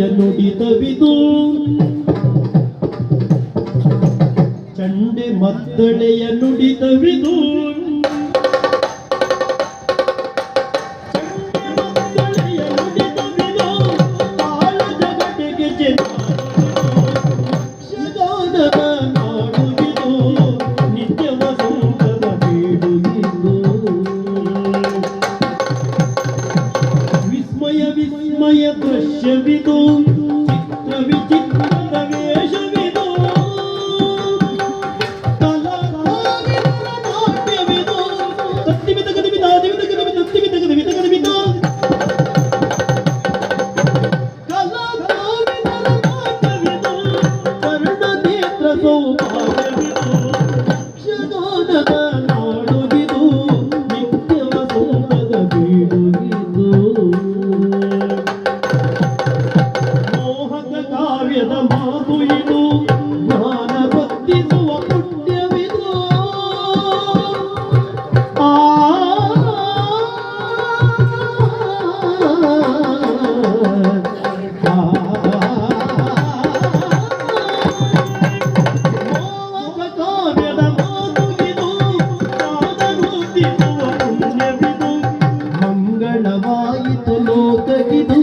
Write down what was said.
ಮದ್ದಳೆಯ ನುಡಿತವಿದು. ಚಂಡೆ ಮದ್ದಳೆಯ ನುಡಿತವಿದು. ತಾಳ విస్మయ విస్మయ దృశ్య విదో చిత్ర విచిత్ర ప్రవేశ విదో Oh, ಜ್ಞಾನ ಆ ಮಾತು ಇದು ಜ್ಞಾನ ವರ್ಧಿಸುವ ಪುಣ್ಯವಿದು. ಲೋಕಗಿದು